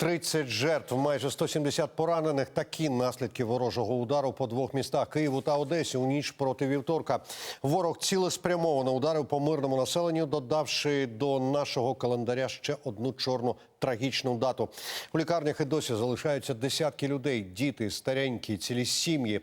30 жертв, майже 170 поранених. Такі наслідки ворожого удару по двох містах Києву та Одесі у ніч проти вівторка. Ворог цілеспрямовано ударив по мирному населенню, додавши до нашого календаря ще одну чорну трагічну дату. У лікарнях і досі залишаються десятки людей: діти, старенькі, цілі сім'ї.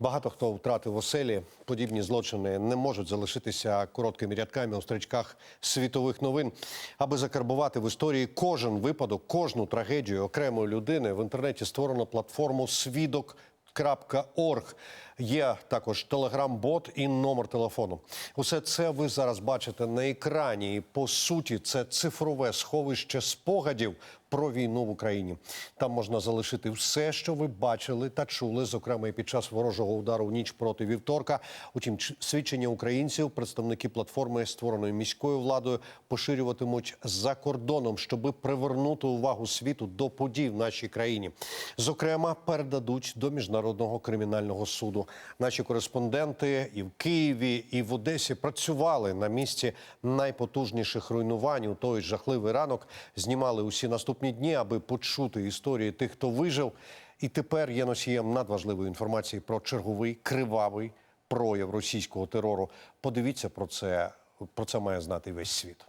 Багато хто втратив оселі. Подібні злочини не можуть залишитися короткими рядками у стрічках світових новин. Аби закарбувати в історії кожен випадок, кожну трагедію окремої людини в інтернеті створено платформу Свідок. .org. Є також телеграм-бот і номер телефону. Усе це ви зараз бачите на екрані. І по суті, це цифрове сховище спогадів про війну в Україні. Там можна залишити все, що ви бачили та чули, зокрема і під час ворожого удару в ніч проти вівторка. Утім, свідчення українців, представники платформи, створеної міською владою, поширюватимуть за кордоном, щоби привернути увагу світу до подій в нашій країні. Зокрема, передадуть до міжнародного кримінального суду. Наші кореспонденти і в Києві, і в Одесі працювали на місці найпотужніших руйнувань у той жахливий ранок. Знімали усі наступні дні, аби почути історії тих, хто вижив. І тепер є носієм надважливої інформації про черговий кривавий прояв російського терору. Подивіться про це. Про це має знати весь світ.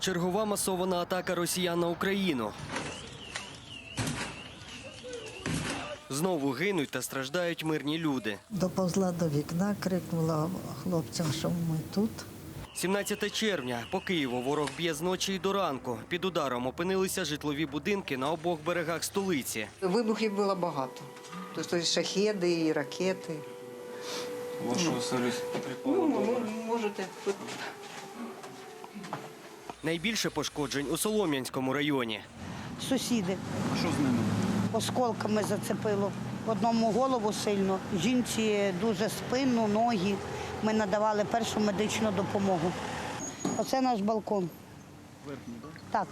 Чергова масована атака росіян на Україну. Знову гинуть та страждають мирні люди. Доповзла до вікна, крикнула хлопцям, що ми тут. 17 червня по Києву ворог б'є з ночі й до ранку. Під ударом опинилися житлові будинки на обох берегах столиці. Вибухів було багато. Тобто і шахеди, і ракети. Вашого совість Ну, можете. Найбільше пошкоджень у Солом'янському районі. Сусіди А що з ними? осколками зацепило. Одному голову сильно, жінці дуже спину, ноги. Ми надавали першу медичну допомогу. Оце наш балкон. Верхній, так? Так.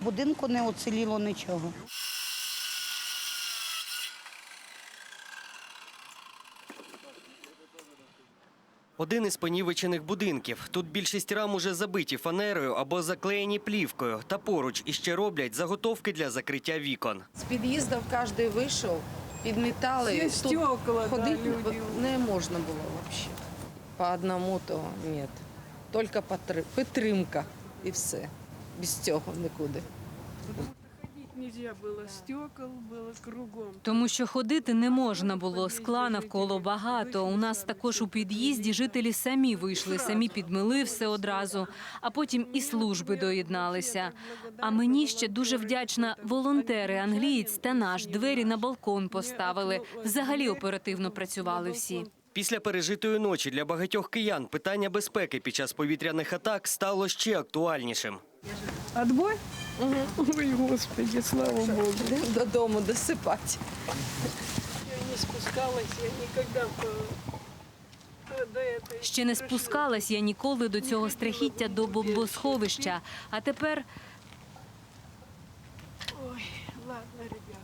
Будинку не уціліло нічого. Один із понівечених будинків. Тут більшість рам уже забиті фанерою або заклеєні плівкою. Та поруч іще роблять заготовки для закриття вікон. З під'їздів кожен вийшов, підмітали. Всі Тут стекла, да, ходити люди. не можна було взагалі. По одному то ні. Тільки підтримка і все. Без цього нікуди. Тому що ходити не можна було. Скла навколо багато. У нас також у під'їзді жителі самі вийшли, самі підмили все одразу, а потім і служби доєдналися. А мені ще дуже вдячна волонтери, англієць та наш двері на балкон поставили. Взагалі оперативно працювали всі. Після пережитої ночі для багатьох киян питання безпеки під час повітряних атак стало ще актуальнішим. Отбой? Ой, Господи, слава Богу. Додому досипати. Я не спускалась, я никогда по... Ще не спускалась я ніколи до цього страхіття до бомбосховища. А тепер Ой, ладно, ребята.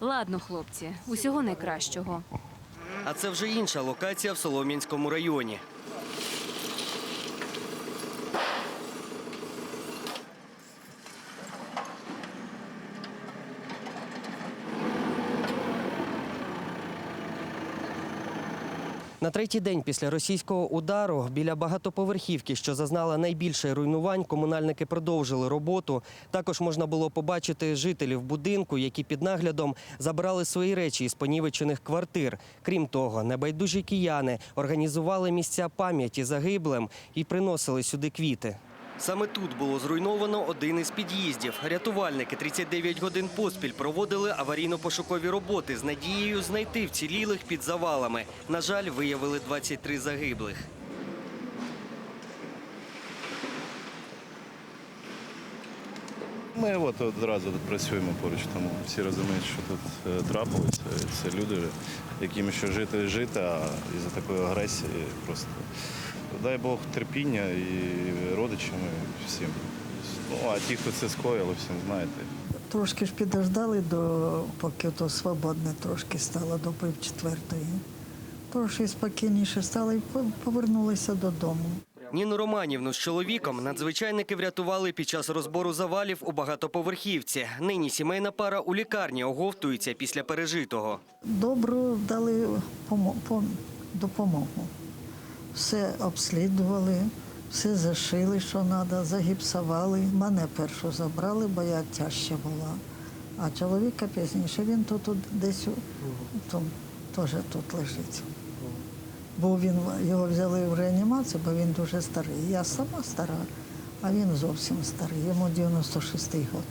ладно, хлопці, усього найкращого. А це вже інша локація в Солом'янському районі. На третій день після російського удару біля багатоповерхівки, що зазнала найбільше руйнувань, комунальники продовжили роботу. Також можна було побачити жителів будинку, які під наглядом забрали свої речі із понівечених квартир. Крім того, небайдужі кияни організували місця пам'яті загиблим і приносили сюди квіти. Саме тут було зруйновано один із під'їздів. Рятувальники 39 годин поспіль проводили аварійно-пошукові роботи з надією знайти вцілілих під завалами. На жаль, виявили 23 загиблих. Ми от одразу працюємо поруч, тому всі розуміють, що тут е, трапилося. Це люди, яким ще жити і жити, а із-за такої агресії просто дай Бог терпіння і родичам, і всім. Ну, а ті, хто це скоїли, всім знаєте. Трошки ж підождали, до, поки то свободне трошки стало до пів четвертої. Трошки спокійніше стало і повернулися додому. Ніну Романівну з чоловіком надзвичайники врятували під час розбору завалів у багатоповерхівці. Нині сімейна пара у лікарні оговтується після пережитого. Добру дали допомогу. Все обслідували, все зашили, що треба, загіпсували. Мене першу забрали, бо я тяжча була. А чоловіка пізніше, він тут, десь теж тут лежить. Бо він, його взяли в реанімацію, бо він дуже старий. Я сама стара, а він зовсім старий. Йому 96-й год.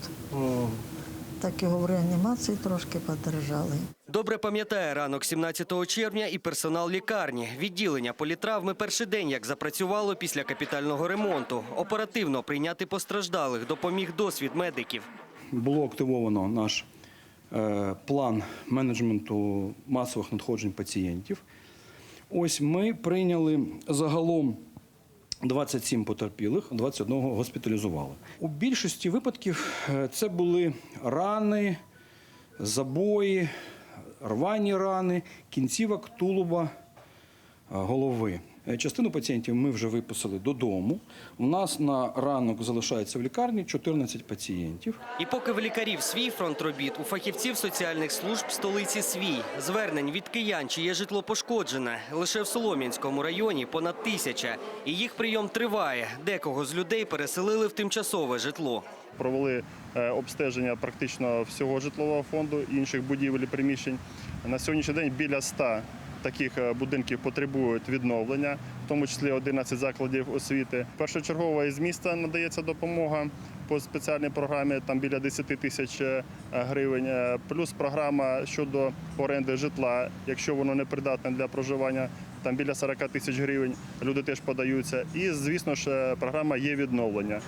Так його в реанімації трошки подержали. Добре пам'ятає ранок 17 червня і персонал лікарні. Відділення політравми перший день як запрацювало після капітального ремонту. Оперативно прийняти постраждалих допоміг досвід медиків. було активовано наш е, план менеджменту масових надходжень пацієнтів. Ось ми прийняли загалом 27 потерпілих, 21 госпіталізували. У більшості випадків е, це були рани, забої, рвані рани, кінцівок тулуба, е, голови. Е, Частину пацієнтів ми вже виписали додому. У нас на ранок залишається в лікарні 14 пацієнтів. І поки в лікарів свій фронт робіт, у фахівців соціальних служб столиці свій. Звернень від киян, чиє житло пошкоджене. Лише в Солом'янському районі понад тисяча. І їх прийом триває. Декого з людей переселили в тимчасове житло. Провели е, обстеження практично всього житлового фонду, інших будівель і приміщень. На сьогоднішній день біля 100 таких е, будинків потребують відновлення, в тому числі 11 закладів освіти. Першочергово із міста надається допомога по спеціальній програмі, там біля 10 тисяч е, гривень. Е, Плюс програма щодо оренди житла, якщо воно не придатне для проживання. Там біля 40 тисяч гривень люди теж подаються. І, звісно ж, програма є відновлення.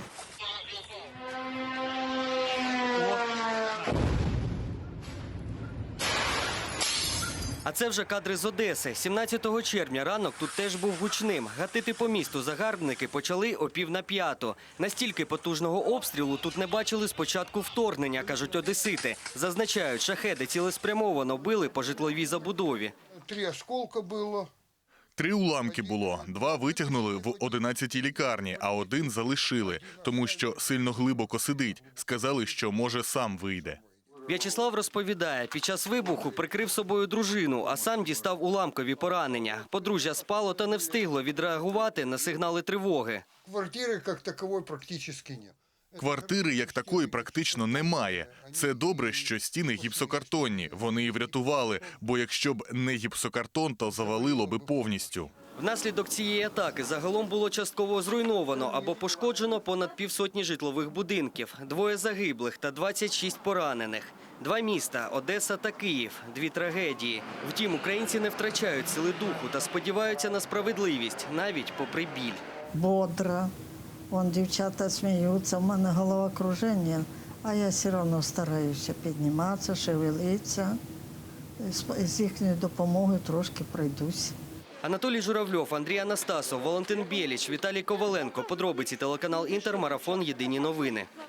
А це вже кадри з Одеси. 17 червня ранок тут теж був гучним. Гатити по місту загарбники почали о пів на п'яту. Настільки потужного обстрілу тут не бачили з початку вторгнення, кажуть одесити. Зазначають, шахеди цілеспрямовано били по житловій забудові. Три осколка было. Три уламки було. Два витягнули в 11-й лікарні, а один залишили, тому що сильно глибоко сидить. Сказали, що може сам вийде. В'ячеслав розповідає, під час вибуху прикрив собою дружину, а сам дістав уламкові поранення. Подружжя спало та не встигло відреагувати на сигнали тривоги. Квартиры как таковой практически нет. Квартири як такої практично немає. Це добре, що стіни гіпсокартонні. Вони і врятували, бо якщо б не гіпсокартон, то завалило би повністю. Внаслідок цієї атаки загалом було частково зруйновано або пошкоджено понад півсотні житлових будинків, двоє загиблих та 26 поранених. Два міста Одеса та Київ, дві трагедії. Втім, українці не втрачають сили духу та сподіваються на справедливість навіть попри біль. бодра. Вон дівчата сміються, в мене головокруження, а я все одно стараюся підніматися, шевелитися. З їхньою допомогою трошки пройдусь. Анатолій Журавльов, Андрій Анастасов, Валентин Біліч, Віталій Коваленко. Подробиці телеканал Інтермарафон. Єдині новини.